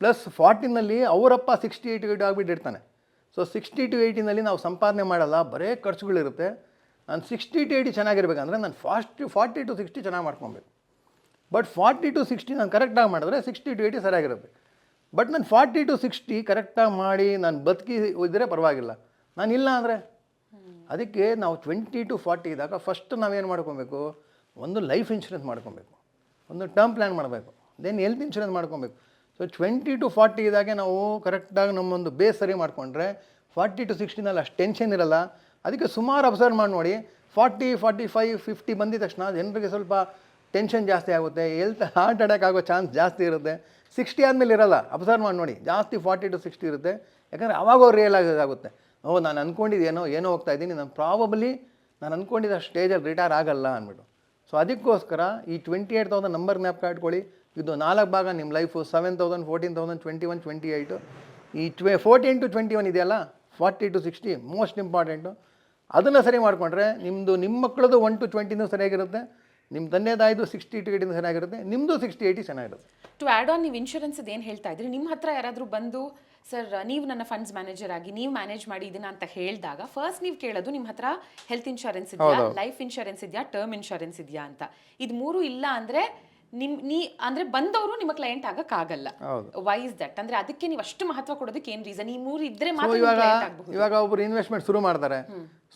ಪ್ಲಸ್ ಫಾರ್ಟಿನಲ್ಲಿ ಅವರಪ್ಪ ಸಿಕ್ಸ್ಟಿ ಏಯ್ಟ್ ಏಯ್ಟ್ ಆಗಿಬಿಟ್ಟಿರ್ತಾನೆ. ಸೊ ಸಿಕ್ಸ್ಟಿ ಟು ಏಯ್ಟಿನಲ್ಲಿ ನಾವು ಸಂಪಾದನೆ ಮಾಡಲ್ಲ, ಬರೇ ಖರ್ಚುಗಳಿರುತ್ತೆ. ನಾನು ಸಿಕ್ಸ್ಟಿ ಟು ಏಯ್ಟಿ ಚೆನ್ನಾಗಿರ್ಬೇಕಂದ್ರೆ ನಾನು ಫಾಸ್ಟ್ ಫಾರ್ಟಿ ಟು ಸಿಕ್ಸ್ಟಿ ಚೆನ್ನಾಗಿ ಮಾಡ್ಕೊಬೇಕು. ಬಟ್ ಫಾರ್ಟಿ ಟು ಸಿಕ್ಸ್ಟಿ ನಾನು ಕರೆಕ್ಟಾಗಿ ಮಾಡಿದ್ರೆ ಸಿಕ್ಸ್ಟಿ ಟು ಏಯ್ಟಿ ಸರಿಯಾಗಿರುತ್ತೆ. ಬಟ್ ನಾನು ಫಾರ್ಟಿ ಟು ಸಿಕ್ಸ್ಟಿ ಕರೆಕ್ಟಾಗಿ ಮಾಡಿ ನಾನು ಬದುಕಿ ಇದ್ದರೆ ಪರವಾಗಿಲ್ಲ. ನಾನು ಇಲ್ಲ ಅಂದರೆ? ಅದಕ್ಕೆ ನಾವು ಟ್ವೆಂಟಿ ಟು ಫಾರ್ಟಿ ಇದ್ದಾಗ ಫಸ್ಟ್ ನಾವೇನು ಮಾಡ್ಕೊಬೇಕು? ಒಂದು ಲೈಫ್ ಇನ್ಶೂರೆನ್ಸ್ ಮಾಡ್ಕೊಬೇಕು. ಒಂದು ಟರ್ಮ್ ಪ್ಲ್ಯಾನ್ ಮಾಡಬೇಕು. ದೆನ್ ಹೆಲ್ತ್ ಇನ್ಶೂರೆನ್ಸ್ ಮಾಡ್ಕೊಬೇಕು. ಸೊ ಟ್ವೆಂಟಿ ಟು ಫಾರ್ಟಿ ಇದ್ದಾಗೆ ನಾವು ಕರೆಕ್ಟಾಗಿ ನಮ್ಮೊಂದು ಬೇಸ್ ಸರಿ ಮಾಡಿಕೊಂಡ್ರೆ ಫಾರ್ಟಿ ಟು ಸಿಕ್ಸ್ಟಿನಲ್ಲಿ ಅಷ್ಟು ಟೆನ್ಷನ್ ಇರಲ್ಲ. ಅದಕ್ಕೆ ಸುಮಾರು ಅಬ್ಸರ್ವ್ ಮಾಡಿ ನೋಡಿ. ಫಾರ್ಟಿ ಫಾರ್ಟಿ ಫೈವ್, ಫಿಫ್ಟಿ ಬಂದಿದ ತಕ್ಷಣ ಜನರಿಗೆ ಸ್ವಲ್ಪ ಟೆನ್ಷನ್ ಜಾಸ್ತಿ ಆಗುತ್ತೆ. ಹೆಲ್ತ್ ಹಾರ್ಟ್ ಅಟ್ಯಾಕ್ ಆಗೋ ಚಾನ್ಸ್ ಜಾಸ್ತಿ ಇರುತ್ತೆ. ಸಿಕ್ಸ್ಟಿ ಆದಮೇಲೆ ಇರಲ್ಲ. ಅಬ್ಸರ್ವ್ ಮಾಡಿ ನೋಡಿ. ಜಾಸ್ತಿ ಫಾರ್ಟಿ ಟು ಸಿಕ್ಸ್ಟಿ ಇರುತ್ತೆ. ಯಾಕಂದರೆ ಅವಾಗ ಅವ್ರು ರಿಯಲ್ ಆಗುತ್ತೆ. ಓ, ನಾನು ಅಂದ್ಕೊಂಡಿದ್ದೇನೋ ಏನೋ ಹೋಗ್ತಾ ಇದ್ದೀನಿ. ನಾನು ಪ್ರಾಬಬ್ಲಿ ನಾನು ಅಂದ್ಕೊಂಡಿದ್ದ ಸ್ಟೇಜಲ್ಲಿ ರಿಟೈರ್ ಆಗಲ್ಲ ಅಂದ್ಬಿಟ್ಟು. ಸೊ ಅದಕ್ಕೋಸ್ಕರ ಈ ಟ್ವೆಂಟಿ ಏಟ್ ತೌಸಂಡ್ ನಂಬರ್ ಜ್ಞಾಪಕ ಕಾಟ್ಕೊಳ್ಳಿ ಇದು ನಾಲ್ಕು ಭಾಗ ನಿಮ್ಮ life seven thousand fourteen thousand twenty one twenty eight ಈ ಟ್ವೆ ಫೋರ್ಟೀನ್ ಟು ಟ್ವೆಂಟಿ ಒನ್ ಇದೆಯಲ್ಲ? Forty to sixty most important ಅದನ್ನು ಸರಿ ಮಾಡಿಕೊಂಡ್ರೆ ನಿಮ್ಮದು ನಿಮ್ಮ ಮಕ್ಕಳದು ಒನ್ ಟು ಟ್ವೆಂಟಿನೂ ಸರಿಯಾಗಿರುತ್ತೆ ನಿಮ್ಮ ತಂದೆದಾಯ್ದು ಸಿಕ್ಸ್ಟಿ ಟು ಏಯ್ಟಿನೂ ಚೆನ್ನಾಗಿರುತ್ತೆ ನಿಮ್ಮದು ಸಿಕ್ಸ್ಟಿ ಏಯ್ಟಿ ಚೆನ್ನಾಗಿರುತ್ತೆ. ಟು ಆ್ಯಡ್ ಆನ್ ನೀವು ಇನ್ಶೂರೆನ್ಸ್ ಏನು ಹೇಳ್ತಾ ಇದ್ರಿ ನಿಮ್ಮ ಹತ್ರ ಯಾರಾದರೂ ಬಂದು ಸರ್ ನೀವು ನನ್ನ ಫಂಡ್ಸ್ ಮ್ಯಾನೇಜರ್ ಆಗಿ ನೀವು ಮ್ಯಾನೇಜ್ ಮಾಡಿ ಇದನ್ನ ಅಂತ ಹೇಳಿದಾಗ ಫಸ್ಟ್ ನೀವು ಕೇಳೋದು ನಿಮ್ಮ ಹತ್ರ ಹೆಲ್ತ್ ಇನ್ಶೂರೆನ್ಸ್ ಇದೆಯಾ ಲೈಫ್ ಇನ್ಶೂರೆನ್ಸ್ ಇದೆಯಾ ಟರ್ಮ್ ಇನ್ಶೂರೆನ್ಸ್ ಇದೆಯಾ ಅಂತ. ಇದು ಮೂರು ಇಲ್ಲ ಅಂದ್ರೆ ನಿಮ್ ನೀ ಅಂದ್ರೆ ಬಂದವರು ನಿಮ್ಮ ಕ್ಲೈಂಟ್ ಆಗಕ್ಕಾಗಲ್ಲ. ವೈ ಇಸ್ ದಟ್ ಅಂದ್ರೆ ಅದಕ್ಕೆ ನೀವು ಅಷ್ಟು ಮಹತ್ವ ಕೊಡೋದಕ್ಕೆ ಏನ್ ರೀಸನ್ ಈ ಮೂರು ಇದ್ರೆ ಮಾತ್ರ ಇವಾಗ ಆಗಬಹುದು. ಇವಾಗ ಒಬ್ರು ಇನ್ವೆಸ್ಟ್ಮೆಂಟ್ ಶುರು ಮಾಡ್ತಾರೆ.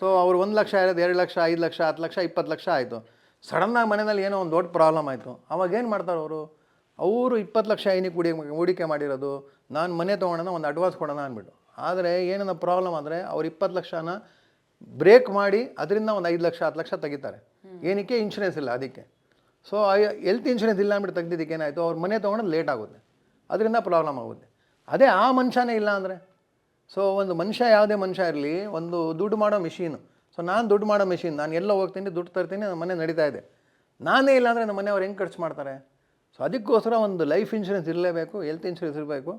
ಸೊ ಅವ್ರು ಒಂದು ಲಕ್ಷ ಇರೋದು ಎರಡು ಲಕ್ಷ ಐದು ಲಕ್ಷ ಹತ್ತು ಲಕ್ಷ ಇಪ್ಪತ್ತು ಲಕ್ಷ ಆಯಿತು. ಸಡನ್ನಾಗಿ ಮನೆಯಲ್ಲಿ ಏನೋ ಒಂದು ದೊಡ್ಡ ಪ್ರಾಬ್ಲಮ್ ಆಯಿತು. ಅವಾಗ ಏನು ಮಾಡ್ತಾರೆ ಅವರು? ಅವರು ಇಪ್ಪತ್ತು ಲಕ್ಷ ಏನಕ್ಕೆ ಹೂಡಿ ಹೂಡಿಕೆ ಮಾಡಿರೋದು ನಾನು ಮನೆ ತೊಗೊಳೋಣ ಒಂದು ಅಡ್ವಾನ್ಸ್ ಕೊಡೋಣ ಅಂದ್ಬಿಟ್ಟು. ಆದರೆ ಏನನ್ನ ಪ್ರಾಬ್ಲಮ್ ಅಂದರೆ ಅವ್ರು ಇಪ್ಪತ್ತು ಲಕ್ಷನ ಬ್ರೇಕ್ ಮಾಡಿ ಅದರಿಂದ ಒಂದು ಐದು ಲಕ್ಷ ಹತ್ತು ಲಕ್ಷ ತೆಗಿತಾರೆ. ಏನಕ್ಕೆ? ಇನ್ಶೂರೆನ್ಸ್ ಇಲ್ಲ ಅದಕ್ಕೆ. ಸೊ ಹೆಲ್ತ್ ಇನ್ಶೂರೆನ್ಸ್ ಇಲ್ಲ ಅಂದ್ಬಿಟ್ಟು ತೆಗ್ದಿದ್ದಕ್ಕೆ ಏನಾಯಿತು? ಅವ್ರ ಮನೆ ತೊಗೊಂಡು ಲೇಟ್ ಆಗುತ್ತೆ. ಅದರಿಂದ ಪ್ರಾಬ್ಲಮ್ ಆಗುತ್ತೆ. ಅದೇ ಆ ಮನುಷ್ಯನೇ ಇಲ್ಲ ಅಂದರೆ? ಸೊ ಒಂದು ಮನುಷ್ಯ ಯಾವುದೇ ಮನುಷ್ಯ ಇರಲಿ, ಒಂದು ದುಡ್ಡು ಮಾಡೋ ಮೆಷೀನು ಸೊ ನಾನು ದುಡ್ಡು ಮಾಡೋ ಮಿಷಿನ್ ನಾನು ಎಲ್ಲೋ ಹೋಗ್ತೀನಿ, ದುಡ್ಡು ತರ್ತೀನಿ ನನ್ನ ಮನೆ ನಡೀತಾ ಇದೆ. ನಾನೇ ಇಲ್ಲ ಅಂದರೆ ನಮ್ಮ ಮನೆಯವ್ರು ಹೆಂಗೆ ಖರ್ಚು ಮಾಡ್ತಾರೆ? ಸೊ ಅದಕ್ಕೋಸ್ಕರ ಒಂದು ಲೈಫ್ ಇನ್ಶೂರೆನ್ಸ್ ಇರಲೇಬೇಕು ಹೆಲ್ತ್ ಇನ್ಶೂರೆನ್ಸ್ ಇರಬೇಕು.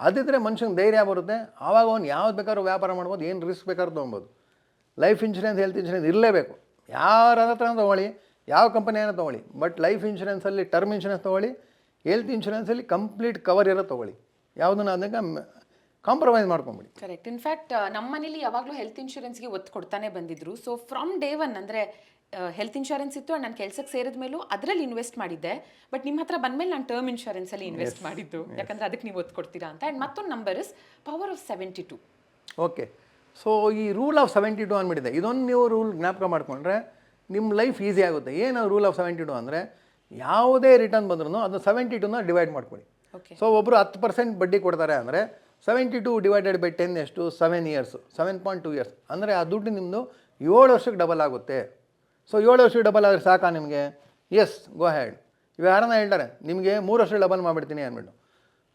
ಅದಿದ್ದರೆ ಮನುಷ್ಯನಿಗೆ ಧೈರ್ಯ ಬರುತ್ತೆ. ಆವಾಗ ಅವ್ನು ಯಾವ್ದು ಬೇಕಾದ್ರೂ ವ್ಯಾಪಾರ ಮಾಡ್ಬೋದು, ಏನು ರಿಸ್ಕ್ ಬೇಕಾದ್ರೂ ತೊಗೊಬೋದು. ಲೈಫ್ ಇನ್ಶೂರೆನ್ಸ್ ಹೆಲ್ತ್ ಇನ್ಶೂರೆನ್ಸ್ ಇರಲೇಬೇಕು. ಯಾರ ಹತ್ರ ತೊಗೊಳ್ಳಿ. ಯಾವ ಕಂಪನಿಯನ್ನು ತೊಗೊಳ್ಳಿ ಬಟ್ ಲೈಫ್ ಇನ್ಶೂರೆನ್ಸಲ್ಲಿ ಟರ್ಮ್ ಇನ್ಶೂರೆನ್ಸ್ ತೊಗೊಳ್ಳಿ ಹೆಲ್ತ್ ಇನ್ಶೂರೆನ್ಸಲ್ಲಿ ಕಂಪ್ಲೀಟ್ ಕವರ್ ಇರೋ ತೊಗೊಳ್ಳಿ. ಯಾವುದನ್ನು ಅದಕ್ಕೆ ಕಾಂಪ್ರಮೈಸ್ ಮಾಡ್ಕೊಂಬಿಡಿ. ಕರೆಕ್ಟ್ ಇನ್ಫ್ಯಾಕ್ಟ್ ನಮ್ಮ ಮನೇಲಿ ಯಾವಾಗಲೂ ಹೆಲ್ತ್ ಇನ್ಶೂರೆನ್ಸ್ಗೆ ಒತ್ತು ಕೊಡ್ತಾನೆ ಬಂದಿದ್ರು. ಸೊ ಫ್ರಮ್ ಡೇ ಒನ್ ಅಂದರೆ ಹೆಲ್ತ್ ಇನ್ಶೂರೆನ್ಸ್ ಇತ್ತು ಆ್ಯಂಡ್ ನಾನು ಕೆಲಸಕ್ಕೆ ಸೇರಿದ ಮೇಲೂ ಅದರಲ್ಲಿ ಇನ್ವೆಸ್ಟ್ ಮಾಡಿದ್ದೆ. ಬಟ್ ನಿಮ್ಮ ಹತ್ರ ಬಂದಮೇಲೆ ನಾನು ಟರ್ಮ್ ಇನ್ಶೂರೆನ್ಸಲ್ಲಿ ಇನ್ವೆಸ್ಟ್ ಮಾಡಿದ್ದು. ಯಾಕಂದರೆ ಅದಕ್ಕೆ ನೀವು ಒತ್ತು ಕೊಡ್ತೀರಾ ಅಂತ. ಆ್ಯಂಡ್ ಮತ್ತೊಂದು number is power of seventy two okay so ಈ ರೂಲ್ ಆಫ್ ಸೆವೆಂಟಿ ಟು ಅಂದ್ಬಿಟ್ಟಿದೆ. ಇದೊಂದು ನೀವು ರೂಲ್ ಜ್ಞಾಪಕ ಮಾಡಿಕೊಂಡ್ರೆ ನಿಮ್ಮ ಲೈಫ್ ಈಸಿ ಆಗುತ್ತೆ. ಏನು ರೂಲ್ ಆಫ್ ಸೆವೆಂಟಿ ಟು ಅಂದರೆ ಯಾವುದೇ ರಿಟರ್ನ್ ಬಂದ್ರೂ ಅದು ಸೆವೆಂಟಿ ಟೂನ ಡಿವೈಡ್ ಮಾಡ್ಕೊಳ್ಳಿ. ಸೊ ಒಬ್ಬರು ಹತ್ತು ಪರ್ಸೆಂಟ್ ಬಡ್ಡಿ ಕೊಡ್ತಾರೆ ಅಂದರೆ seventy two divided by ten ಎಷ್ಟು? Seven years seven point two years ಅಂದರೆ ಆ ದುಡ್ಡು ನಿಮ್ಮದು ಏಳು ವರ್ಷಕ್ಕೆ ಡಬಲ್ ಆಗುತ್ತೆ. ಸೊ ಏಳು ವರ್ಷಕ್ಕೆ ಡಬಲ್ ಆದರೆ ಸಾಕಾ ನಿಮಗೆ? ಎಸ್ ಗೋ ಹ್ಯಾಡ್ ಇವಾಗ ಯಾರನ್ನ ಹೇಳ್ತಾರೆ? ನಿಮಗೆ ಮೂರು ವರ್ಷ ಡಬಲ್ ಮಾಡಿಬಿಡ್ತೀನಿ ಅಂದ್ಬಿಟ್ಟು.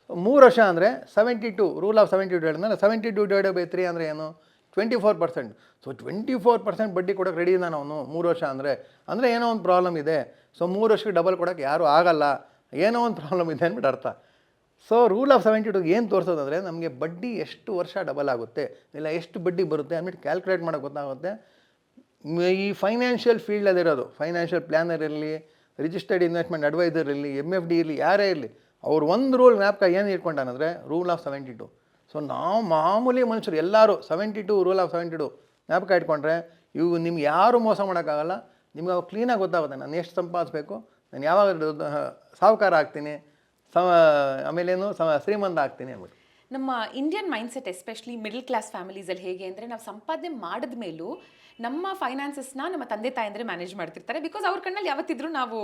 ಸೊ ಮೂರು ವರ್ಷ ಅಂದರೆ seventy two rule of seventy two ಹೇಳಿದ್ರೆ seventy two divide by three ಅಂದರೆ ಏನು? Twenty four percent so twenty four percent ಬಡ್ಡಿ ಕೊಡೋಕೆ ರೆಡಿ ಇದ್ದಾನೆ ಅವನು, ಮೂರು ವರ್ಷ ಅಂದರೆ. ಅಂದರೆ ಏನೋ ಒಂದು ಪ್ರಾಬ್ಲಮ್ ಇದೆ. ಸೊ ಮೂರು ವರ್ಷಕ್ಕೆ ಡಬಲ್ ಕೊಡೋಕ್ಕೆ ಯಾರೂ ಆಗಲ್ಲ. ಏನೋ ಒಂದು ಪ್ರಾಬ್ಲಮ್ ಇದೆ ಅಂದ್ಬಿಟ್ಟು ಅರ್ಥ. So rule of seventy two ಏನು ತೋರಿಸೋದಂದರೆ, ನಮಗೆ ಬಡ್ಡಿ ಎಷ್ಟು ವರ್ಷ ಡಬಲ್ ಆಗುತ್ತೆ, ಇಲ್ಲ ಎಷ್ಟು ಬಡ್ಡಿ ಬರುತ್ತೆ ಅಂದ್ಬಿಟ್ಟು ಕ್ಯಾಲ್ಕುಲೇಟ್ ಮಾಡೋಕೆ ಗೊತ್ತಾಗುತ್ತೆ. ಈ ಫೈನಾನ್ಷಿಯಲ್ ಫೀಲ್ಡಲ್ಲಿರೋದು ಫೈನಾನ್ಷಿಯಲ್ ಪ್ಲ್ಯಾನರ್ ಇರಲಿ ರಿಜಿಸ್ಟರ್ಡ್ ಇನ್ವೆಸ್ಟ್ಮೆಂಟ್ ಅಡ್ವೈಸರ್ ಇರಲಿ ಎಂ ಎಫ್ ಡಿ ಇರಲಿ, ಯಾರೇ ಇರಲಿ, ಅವ್ರು ಒಂದು ರೂಲ್ ಜ್ಞಾಪಕ ಏನು ಇಟ್ಕೊಂಡಾನಂದರೆ rule of seventy two so ನಾವು ಮಾಮೂಲಿ ಮನುಷ್ಯರು ಎಲ್ಲರೂ seventy two rule of seventy two ಜ್ಞಾಪಕ ಇಟ್ಕೊಂಡ್ರೆ ಇವು ನಿಮ್ಗೆ ಯಾರು ಮೋಸ ಮಾಡೋಕ್ಕಾಗಲ್ಲ. ನಿಮ್ಗೆ ಅವಾಗ ಕ್ಲೀನಾಗಿ ಗೊತ್ತಾಗುತ್ತೆ. ನಾನು ಎಷ್ಟು ಸಂಪಾದಿಸ್ಬೇಕು? ನಾನು ಯಾವಾಗ ಸಾಹುಕಾರ ಆಗ್ತೀನಿ? ಸಮ ಆಮೇಲೇನು ಸಮ ಶ್ರೀಮಂತ ಆಗ್ತೀನಿ ಅಂದ್ಬಿಟ್ಟು. ನಮ್ಮ Indian mindset especially middle class ಫ್ಯಾಮಿಲೀಸಲ್ಲಿ ಹೇಗೆ ಅಂದರೆ ನಾವು ಸಂಪಾದನೆ ಮಾಡಿದ ಮೇಲೂ ನಮ್ಮ ಫೈನಾನ್ಸಸ್ನ ನಮ್ಮ ತಂದೆ ತಾಯಂದ್ರೆ ಮ್ಯಾನೇಜ್ ಮಾಡ್ತಿರ್ತಾರೆ. ಬಿಕಾಸ್ ಅವ್ರ ಕಣ್ಣಲ್ಲಿ ಯಾವತ್ತಿದ್ರು ನಾವು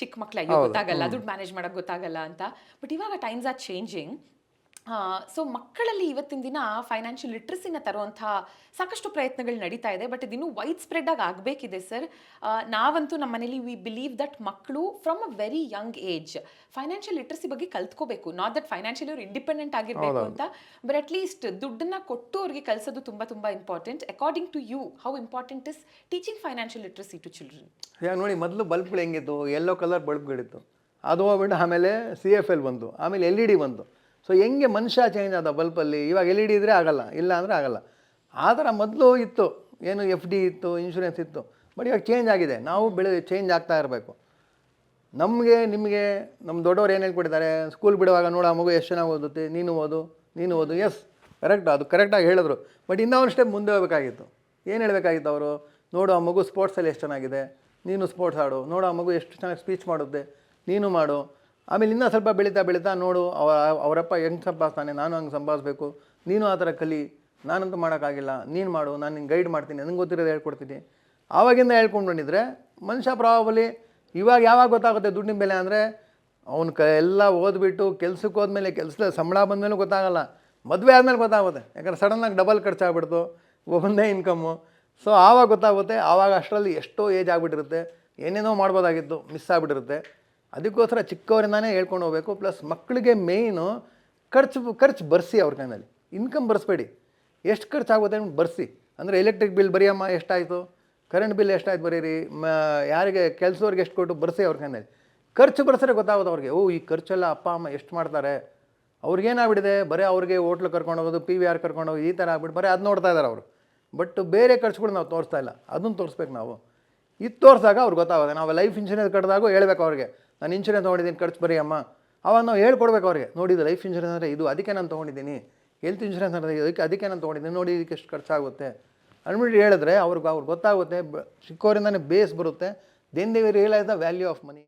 ಚಿಕ್ಕ ಮಕ್ಕಳಾಗಿ ಗೊತ್ತಾಗಲ್ಲ ದುಡ್ಡು ಮ್ಯಾನೇಜ್ ಮಾಡೋಕ್ಕೆ ಗೊತ್ತಾಗಲ್ಲ ಅಂತ. ಬಟ್ ಇವಾಗ ಟೈಮ್ಸ್ ಆರ್ ಚೇಂಜಿಂಗ್ ಸೊ ಮಕ್ಕಳಲ್ಲಿ ಇವತ್ತಿನ ದಿನ ಫೈನಾನ್ಷಿಯಲ್ ಲಿಟ್ರಸಿನ ತರುವಂಥ ಸಾಕಷ್ಟು ಪ್ರಯತ್ನಗಳು ನಡೀತಾ ಇದೆ ಬಟ್ ಇದಿನ್ನೂ ವೈಡ್ ಸ್ಪ್ರೆಡ್ ಆಗಿ ಆಗಬೇಕಿದೆ ಸರ್ ನಾವಂತೂ ನಮ್ಮ ಮನೇಲಿ ವಿ ಬಿಲೀವ್ ದಟ್ ಮಕ್ಕಳು from a very young age financial literacy ಬಗ್ಗೆ ಕಲ್ತ್ಕೋಬೇಕು. ನಾಟ್ ದಟ್ ಫೈನಾನ್ಷಿಯಲಿ ಅವ್ರು ಇಂಡಿಪೆಂಡೆಂಟ್ ಆಗಿರಬೇಕು ಅಂತ ಬಟ್ ಅಟ್ ಲೀಸ್ಟ್ ದುಡ್ಡನ್ನ ಕೊಟ್ಟು ಅವ್ರಿಗೆ ಕಲಿಸೋದು ತುಂಬ ತುಂಬ important according to you how important is teaching financial literacy to children yeah ನೋಡಿ ಮೊದಲು ಬಲ್ಬ್ಗಳು ಹೆಂಗಿತ್ತು ಎಲ್ಲೋ ಕಲರ್ ಬಲ್ಬ್ಗಳಿತ್ತು. ಅದು ಹೋಗ್ಬಿಟ್ಟು ಆಮೇಲೆ ಸಿ ಎಫ್ ಎಲ್ ಬಂತು ಆಮೇಲೆ ಎಲ್ ಇ ಡಿ ಬಂತು ಸೊ ಹೆಂಗೆ ಮನುಷ್ಯ ಚೇಂಜ್ ಆದ ಬಲ್ಪಲ್ಲಿ ಇವಾಗ ಎಲ್ ಇ ಡಿ ಇದ್ದರೆ ಆಗಲ್ಲ, ಇಲ್ಲ ಅಂದರೆ ಆಗಲ್ಲ. ಆ ಥರ ಮೊದಲು ಇತ್ತು. ಏನು ಎಫ್ ಡಿ ಇತ್ತು ಇನ್ಶೂರೆನ್ಸ್ ಇತ್ತು. ಬಟ್ ಇವಾಗ ಚೇಂಜ್ ಆಗಿದೆ. ನಾವು ಬೆಳೆ ಚೇಂಜ್ ಆಗ್ತಾ ಇರಬೇಕು. ನಮಗೆ, ನಿಮಗೆ ನಮ್ಮ ದೊಡ್ಡವ್ರು ಏನು ಹೇಳ್ಕೊಟ್ಟಿದ್ದಾರೆ? ಸ್ಕೂಲ್ ಬಿಡುವಾಗ ನೋಡು ಮಗು ಎಷ್ಟು ಚೆನ್ನಾಗಿ ಓದುತ್ತೆ? ನೀನು ಓದು ನೀನು ಓದು. ಎಸ್ ಕರೆಕ್ಟ್ ಅದು ಕರೆಕ್ಟಾಗಿ ಹೇಳಿದ್ರು. ಬಟ್ ಇನ್ನೂ ಒಂದು ಸ್ಟೆಪ್ ಮುಂದೆ ಹೋಗಬೇಕಾಗಿತ್ತು. ಏನು ಹೇಳಬೇಕಾಗಿತ್ತು ಅವರು? ನೋಡು, ಆ ಮಗು ಸ್ಪೋರ್ಟ್ಸಲ್ಲಿ ಎಷ್ಟು ಚೆನ್ನಾಗಿದೆ? ನೀನು ಸ್ಪೋರ್ಟ್ಸ್ ಆಡು. ನೋಡು, ಆ ಮಗು ಎಷ್ಟು ಚೆನ್ನಾಗಿ ಸ್ಪೀಚ್ ಮಾಡುತ್ತೆ? ನೀನು ಮಾಡು. ಆಮೇಲೆ ಇನ್ನೂ ಸ್ವಲ್ಪ ಬೆಳೀತಾ ಬೆಳೀತಾ ನೋಡು, ಅವ, ಅವರಪ್ಪ ಹೆಂಗೆ ಸಂಪಾದಿಸ್ತಾನೆ, ನಾನು ಹಂಗೆ ಸಂಪಾದಿಸ್ಬೇಕು? ನೀನು ಆ ಥರ ಕಲಿ, ನಾನಂತೂ ಮಾಡೋಕ್ಕಾಗಿಲ್ಲ, ನೀನು ಮಾಡು, ನಾನು ನಿಂಗೆ ಗೈಡ್ ಮಾಡ್ತೀನಿ ನನಗೆ ಗೊತ್ತಿರೋದು ಹೇಳ್ಕೊಡ್ತೀನಿ. ಆವಾಗಿಂದ ಹೇಳ್ಕೊಂಡು ಬಂದಿದ್ರೆ, ಮನುಷ್ಯ ಪ್ರಾಬಲಿ ಇವಾಗ ಯಾವಾಗ ಗೊತ್ತಾಗುತ್ತೆ ದುಡ್ಡಿನ ಬೆಲೆ ಅಂದರೆ, ಅವನು ಕ, ಎಲ್ಲ ಓದ್ಬಿಟ್ಟು ಕೆಲ್ಸಕ್ಕೆ ಹೋದ್ಮೇಲೆ ಕೆಲಸದ ಸಂಬಳ ಬಂದಮೇಲೆ ಗೊತ್ತಾಗಲ್ಲ. ಮದುವೆ ಆದಮೇಲೆ ಗೊತ್ತಾಗುತ್ತೆ, ಯಾಕಂದ್ರೆ ಸಡನ್ನಾಗಿ ಡಬಲ್ ಖರ್ಚಾಗ್ಬಿಡ್ತು, ಒಂದೇ ಇನ್ಕಮ್ಮು ಸೊ ಆವಾಗ ಗೊತ್ತಾಗುತ್ತೆ, ಆವಾಗ ಅಷ್ಟರಲ್ಲಿ ಎಷ್ಟೋ ಏಜ್ ಆಗಿಬಿಟ್ಟಿರುತ್ತೆ, ಏನೇನೋ ಮಾಡ್ಬೋದಾಗಿತ್ತು ಮಿಸ್ ಆಗಿಬಿಟ್ಟಿರುತ್ತೆ. ಅದಕ್ಕೋಸ್ಕರ ಚಿಕ್ಕವರಿಂದಾನೇ ಹೇಳ್ಕೊಂಡು ಹೋಗಬೇಕು. ಪ್ಲಸ್ ಮಕ್ಕಳಿಗೆ ಮೇಯ್ನು ಖರ್ಚು ಖರ್ಚು ಬರ್ಸಿ ಅವ್ರ ಕೈನಲ್ಲಿ ಇನ್ಕಮ್ ಬರ್ಸ್ಬೇಡಿ. ಎಷ್ಟು ಖರ್ಚಾಗುತ್ತೆ ಬರ್ಸಿ. ಅಂದರೆ ಎಲೆಕ್ಟ್ರಿಕ್ ಬಿಲ್ ಬರೆಯಮ್ಮ ಎಷ್ಟಾಯಿತು? ಕರೆಂಟ್ ಬಿಲ್ ಎಷ್ಟಾಯ್ತು ಬರೀರಿ? ಮ, ಯಾರಿಗೆ, ಕೆಲಸದವ್ರಿಗೆ ಎಷ್ಟು ಕೊಟ್ಟು ಬರ್ಸಿ ಅವ್ರ ಕೈನಲ್ಲಿ ಖರ್ಚು ಬರ್ಸರೆ ಗೊತ್ತಾಗುತ್ತೆ ಅವ್ರಿಗೆ. ಓ, ಈ ಖರ್ಚೆಲ್ಲ ಅಪ್ಪ, ಅಮ್ಮ ಎಷ್ಟು ಮಾಡ್ತಾರೆ? ಅವ್ರಿಗೇನಾಗ್ಬಿಟ್ಟಿದೆ? ಬರೀ ಅವ್ರಿಗೆ ಹೋಟ್ಲು ಕರ್ಕೊಂಡು ಹೋಗೋದು ಪಿ ವಿ ಆರ್ ಕರ್ಕೊಂಡು ಹೋಗಿ ಈ ಥರ ಆಗ್ಬಿಟ್ಟು ಬರೀ ಅದು ನೋಡ್ತಾ ಇದ್ದಾರೆ ಅವರು. ಬಟ್ ಬೇರೆ ಖರ್ಚುಗಳು ನಾವು ತೋರಿಸ್ತಾ ಇಲ್ಲ. ಅದನ್ನು ತೋರಿಸ್ಬೇಕು ನಾವು. ಇದು ತೋರಿಸಾಗ ಅವ್ರಿಗೆ ಗೊತ್ತಾಗುತ್ತೆ. ನಾವು ಲೈಫ್ ಇನ್ಶೂರೆನ್ಸ್ ಕಟ್ಟಿದಾಗ ಹೇಳ್ಬೇಕು ಅವ್ರಿಗೆ. ನಾನು ಇನ್ಶೂರೆನ್ಸ್ ತೊಗೊಂಡಿದ್ದೀನಿ, ಖರ್ಚು ಬರೀ ಅಮ್ಮ. ಅವಾಗ ನಾವು ಹೇಳ್ಕೊಡ್ಬೇಕು ಅವ್ರಿಗೆ, ನೋಡಿ ಇದು ಲೈಫ್ ಇನ್ಶೂರೆನ್ಸ್ ಅಂದರೆ ಇದು, ಅದಕ್ಕೆ ನಾನು ತೊಗೊಂಡಿದ್ದೀನಿ. ಹೆಲ್ತ್ ಇನ್ಶೂರೆನ್ಸ್ ಅಂದರೆ ಇದಕ್ಕೆ, ಅದಕ್ಕೆ ನಾನು ತೊಗೊಂಡಿದ್ದೀನಿ. ನೋಡಿ ಇದಕ್ಕೆ ಎಷ್ಟು ಖರ್ಚಾಗುತ್ತೆ. ಅಂದ್ಬಿಟ್ಟು ಹೇಳಿದ್ರೆ ಅವ್ರಿಗೆ ಅವ್ರಿಗೆ ಗೊತ್ತಾಗುತ್ತೆ, ಬ ಚಿಕ್ಕವರಿಂದನೇ ಬೇಸ್ ಬರುತ್ತೆ. Then they realise the value of money